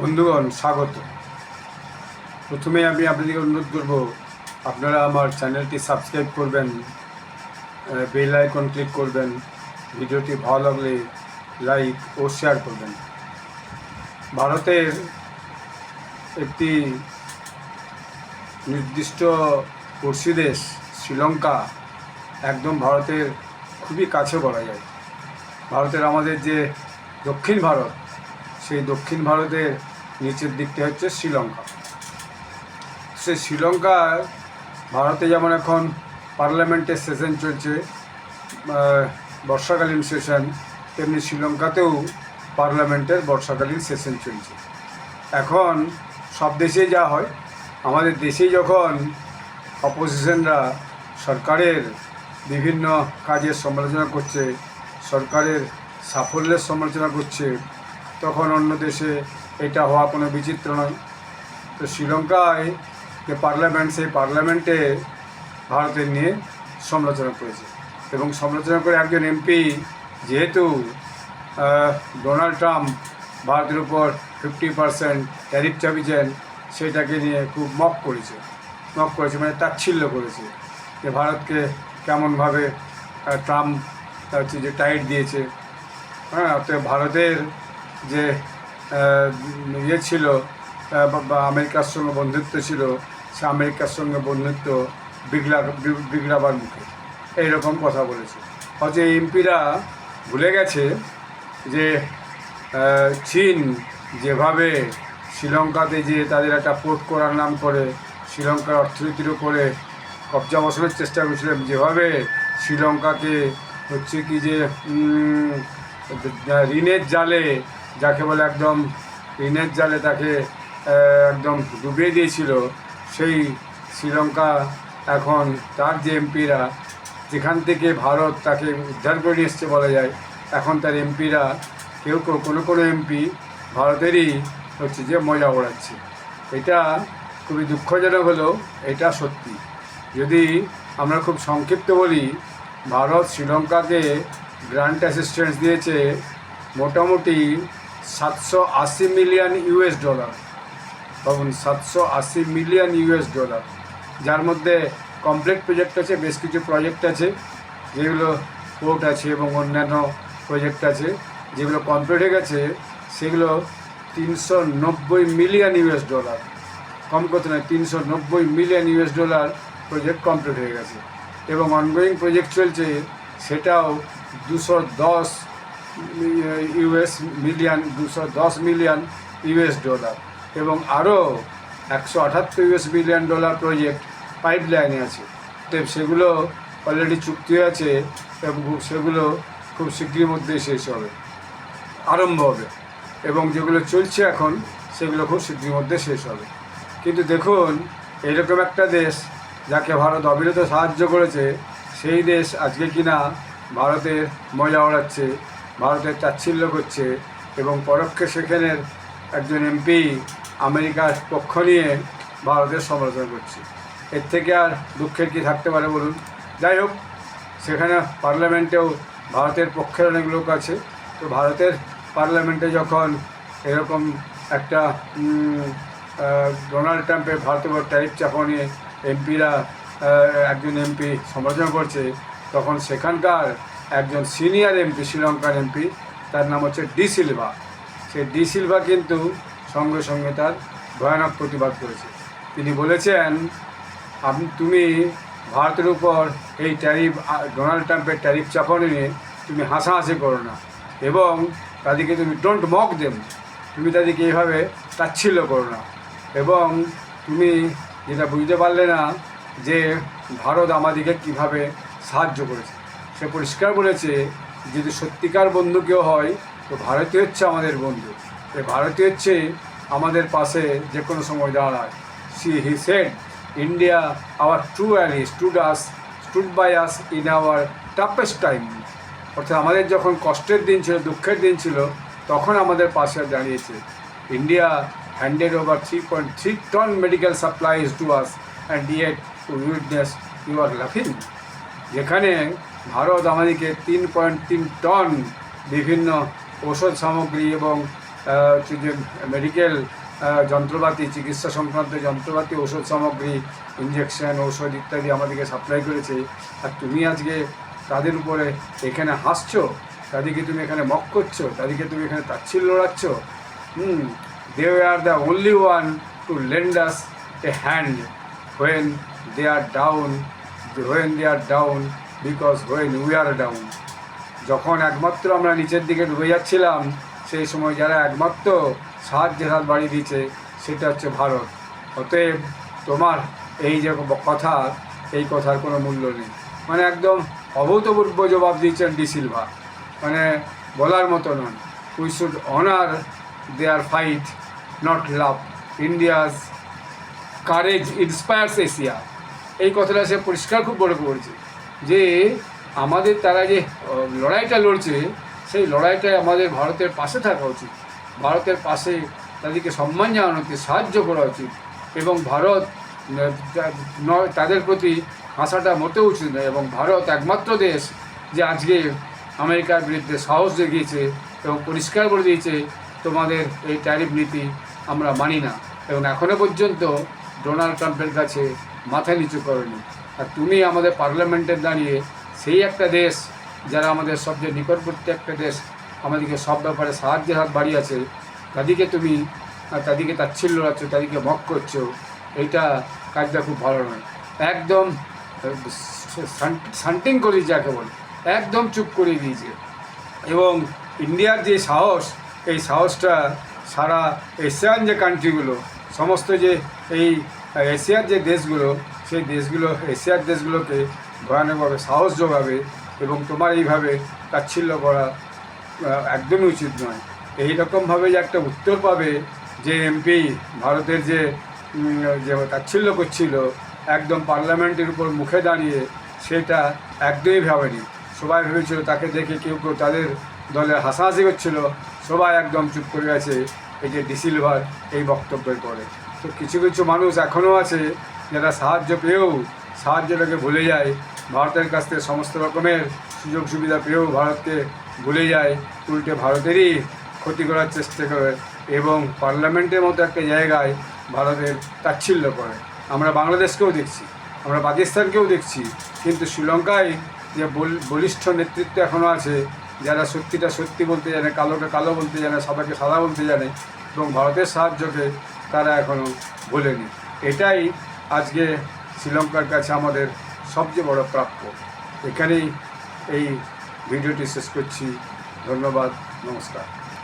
বন্ধুগণ, স্বাগত। প্রথমে আমি আপনাদেরকে অনুরোধ করব, আপনারা আমার চ্যানেলটি সাবস্ক্রাইব করবেন বেল আইকন ক্লিক করবেন, ভিডিওটি ভালো লাগলে লাইক ও শেয়ার করবেন। ভারতের একটি নির্দিষ্ট পড়শি দেশ, শ্রীলঙ্কা, একদম ভারতের খুবই কাছে বলা যায়। ভারতের আমাদের যে দক্ষিণ ভারত সেই দক্ষিণ ভারতের নিচের দিকটা হচ্ছে শ্রীলঙ্কা। সেই শ্রীলঙ্কার ভারতে যেমন এখন পার্লামেন্টের সেশন চলছে বর্ষাকালীন সেশন, তেমনি শ্রীলঙ্কাতেও পার্লামেন্টের বর্ষাকালীন সেশন চলছে। এখন সব দেশেই যা হয়, আমাদের দেশেই যখন অপোজিশনরা সরকারের বিভিন্ন কাজের সমালোচনা করছে, সরকারের সাফল্যের সমালোচনা করছে তখন অন্য দেশে এটা হওয়া কোনো বিচিত্র নয়। তো শ্রীলঙ্কায় যে পার্লামেন্ট, সেই পার্লামেন্টে ভারতের নিয়ে সমালোচনা করেছে এবং সমালোচনা করে একজন এমপি যেহেতু ডোনাল্ড ট্রাম্প ভারতের উপর ফিফটি পার্সেন্ট ট্যারিফ চাপিয়েছেন, সেটাকে নিয়ে খুব মক করেছে। মক করেছে মানে তাচ্ছিল্য করেছে যে ভারতকে কেমনভাবে ট্রাম্প হচ্ছে যে টাইট দিয়েছে। হ্যাঁ তো ভারতের যে ইয়ে ছিল আমেরিকার সঙ্গে বন্ধুত্ব ছিল, সে আমেরিকার সঙ্গে বন্ধুত্ব বিগড়া বিগড়াবার মুখে। এইরকম কথা বলেছে। হয়তো এমপিরা ভুলে গেছে যে চীন যেভাবে শ্রীলঙ্কাতে যে তাদের একটা পোর্ট করার নাম করে, শ্রীলঙ্কার অর্থনীতির উপরে কবজা বসানোর চেষ্টা করেছিলেন যেভাবে শ্রীলঙ্কাকে হচ্ছে কি যে ঋণের জালে যাকে বলে একদম ঋণের জালে তাকে একদম ডুবিয়ে দিয়েছিল। সেই শ্রীলঙ্কা এখন তার যে এমপিরা, যেখান থেকে ভারত তাকে উদ্ধার করে নিয়ে এসছে বলা যায়, এখন তার এমপিরা কেউ কেউ কোনো কোনো এমপি ভারতেরই হচ্ছে যে মজা ওড়াচ্ছে। এটা খুবই দুঃখজনক হলেও এটা সত্যি। যদি আমরা খুব সংক্ষিপ্ত বলি, ভারত শ্রীলঙ্কাকে গ্রান্ট অ্যাসিস্ট্যান্স দিয়েছে মোটামুটি সাতশো আশি মিলিয়ন ইউএস ডলার। ভাবুন সাতশো আশি মিলিয়ন ইউএস ডলার। যার মধ্যে কমপ্লিট প্রজেক্ট আছে, বেশ কিছু প্রজেক্ট আছে, যেগুলো পোর্ট আছে এবং অন্যান্য প্রজেক্ট আছে, যেগুলো কমপ্লিট হয়ে গেছে, সেগুলো তিনশো নব্বই মিলিয়ন ইউএস ডলার। কম করতে নয়, তিনশো নব্বই million US dollar project complete হয়ে গেছে। এবং অনগোয়িং প্রজেক্ট চলছে, সেটাও দুশো দশ ইউএস মিলিয়ন দুশো দশ মিলিয়ন ইউএস ডলার এবং আরও একশো আঠাত্তর ইউএস মিলিয়ন ডলার প্রজেক্ট পাইপ লাইনে আছে। সেগুলো অলরেডি চুক্তি আছে এবং সেগুলো খুব শীঘ্রই মধ্যে শেষ হবে, আরম্ভ হবে এবং যেগুলো চলছে এখন সেগুলো খুব শীঘ্রই মধ্যে শেষ হবে। কিন্তু দেখুন, এরকম একটা দেশ যাকে ভারত অবিরত সাহায্য করেছে, সেই দেশ আজকে কিনা ভারতের ময়লা ওড়াচ্ছে ভারতের তাচ্ছিল্য করছে এবং পরোক্ষে সেখানের একজন এমপি আমেরিকার পক্ষ নিয়ে ভারতের সমালোচনা করছে। এর থেকে আর দুঃখের কি থাকতে পারে বলুন? যাই হোক, সেখানে পার্লামেন্টেও ভারতের পক্ষের অনেক লোক আছে। তো ভারতের পার্লামেন্টে যখন এরকম একটা ডোনাল্ড ট্রাম্পের ভারতের উপর ট্যারিফ চাপা নিয়ে এমপিরা একজন এমপি সমালোচনা করছে, তখন সেখানকার একজন সিনিয়র এমপি, শ্রীলঙ্কার এমপি, তার নাম হচ্ছে ডি সিলভা। সেই ডি সিলভা কিন্তু সঙ্গে সঙ্গে তার ভয়ানক প্রতিবাদ করেছে। তিনি বলেছেন আপনি তুমি ভারতের উপর এই ট্যারিফ ডোনাল্ড ট্রাম্পের ট্যারিফ চাপানো নিয়ে তুমি হাসাহাসি করো না এবং তাদেরকে তুমি ডোন্ট মক দেম তুমি তাদেরকে এইভাবে তাচ্ছিল্য করো না এবং তুমি যেটা বুঝতে পারলে না যে ভারত আমাদেরকে কীভাবে সাহায্য করেছে। সে পরিষ্কার বলেছে, যদি সত্যিকার বন্ধু কেউ হয়, তো ভারতীয় হচ্ছে আমাদের বন্ধু। এই ভারতীয় হচ্ছে আমাদের পাশে যে কোনো সময় দাঁড়ায়। She he said India our true ally stood us stood by us in our toughest time অর্থাৎ আমাদের যখন কষ্টের দিন ছিল, দুঃখের দিন ছিল, তখন আমাদের পাশে দাঁড়িয়েছে। India handed over three point three ton medical supplies to us and yet witness you are লাফিং যেখানে ভারত আমাদেরকে তিন পয়েন্ট তিন টন বিভিন্ন ওষুধ সামগ্রী এবং যে মেডিকেল যন্ত্রপাতি, চিকিৎসা সংক্রান্ত যন্ত্রপাতি ওষুধ সামগ্রী ইঞ্জেকশন ঔষধ ইত্যাদি আমাদেরকে সাপ্লাই করেছে। আর তুমি আজকে তাদের উপরে এখানে হাসছো, তাদেরকে তুমি এখানে মক করছ, তাদেরকে তুমি এখানে তাচ্ছিল্য রাখছ, হুম they are the only one to lend us a hand when they are down when they are down because when we are down যখন একমাত্র আমরা নিচের দিকে ডুবে যাচ্ছিলাম, সেই সময় যারা একমাত্র সাহায্যের হাত বাড়িয়ে দিয়েছে, সেটা হচ্ছে ভারত। অতএব তোমার এই যে কথা, এই কথার কোনো মূল্য নেই। মানে একদম অভূতপূর্ব জবাব দিয়েছেন ডি সিলভা। মানে বলার মতো নয়। We should honour their fight not love India's courage inspires Asia এই কথাটা সে পরিষ্কার খুব বড় করেছে। যে আমাদের তারা যে লড়াইটা লড়ছে, সেই লড়াইটায় আমাদের ভারতের পাশে থাকা উচিত। ভারতের পাশে তাদেরকে সম্মান জানানো উচিত সাহায্য করা উচিত এবং ভারত তাদের প্রতি হাসাটা মোটেও উচিত নয় এবং ভারত একমাত্র দেশ যে আজকে আমেরিকার বিরুদ্ধে সাহস দেখিয়েছে এবং পরিষ্কার করে দিয়েছে, তোমাদের এই ট্যারিফ নীতি আমরা মানি না। এবং এখনও পর্যন্ত ডোনাল্ড ট্রাম্পের কাছে মাথা নিচু করেনি। আর তুমি আমাদের পার্লামেন্টে দাঁড়িয়ে সেই একটা দেশ যারা আমাদের সবচেয়ে নিকটবর্তী একটা দেশ, আমাদেরকে সব ব্যাপারে সাহায্যের হাত বাড়িয়েছে, তাদেরকে তুমি তাদেরকে তাচ্ছিল্য রাখছো, তাদেরকে মক করছ, এইটা কাজটা খুব ভালো নয়। একদম শান্টিং করে যাকে বলে, একদম চুপ করে দিয়েছে। এবং ইন্ডিয়ার যে সাহস, এই সাহসটা সারা এশিয়ান যে কান্ট্রিগুলো সমস্ত যে এই এশিয়ার যে দেশগুলো সেই দেশগুলো, এশিয়ার দেশগুলোকে ভয়ানকভাবে সাহস যোগাবে এবং তোমার এইভাবে তাচ্ছিল্য করা একদমই উচিত নয়। এই রকমভাবে যে একটা উত্তর পাবে যে এমপি, ভারতের যে যে তাচ্ছিল্য করছিল, একদম পার্লামেন্টের উপর মুখে দাঁড়িয়ে সেটা একদমই ভাবেনি। সবাই ভেবেছিল তাকে দেখে কেউ কেউ তাদের দলে হাসাহাসি করছিল, সবাই একদম চুপ করে গেছে এই যে ডিসিলভার এই বক্তব্যের পরে। তো কিছু কিছু মানুষ এখনও আছে যারা সাহায্য পেয়েও, সাহায্যটাকে ভুলে যায়, ভারতের কাছ থেকে সমস্ত রকমের সুযোগ সুবিধা পেয়েও ভারতকে ভুলে যায়, উল্টে ভারতেরই ক্ষতি করার চেষ্টা করে এবং পার্লামেন্টের মতো একটা জায়গায় ভারতের তাচ্ছিল্য করে। আমরা বাংলাদেশকেও দেখছি, আমরা পাকিস্তানকেও দেখছি, কিন্তু শ্রীলঙ্কায় যে বল- বলিষ্ঠ নেতৃত্ব এখনও আছে, যারা সত্যিটা সত্যি বলতে জানে কালোকে কালো বলতে জানে সাদাকে সাদা বলতে জানে, এবং ভারতের সাহায্যকে তারা এখনও ভোলেনি। এটাই আজকে শ্রীলঙ্কার কাছে আমাদের সবচেয়ে বড় প্রাপ্য। এখানেই এই ভিডিওটি শেষ করছি। ধন্যবাদ নমস্কার।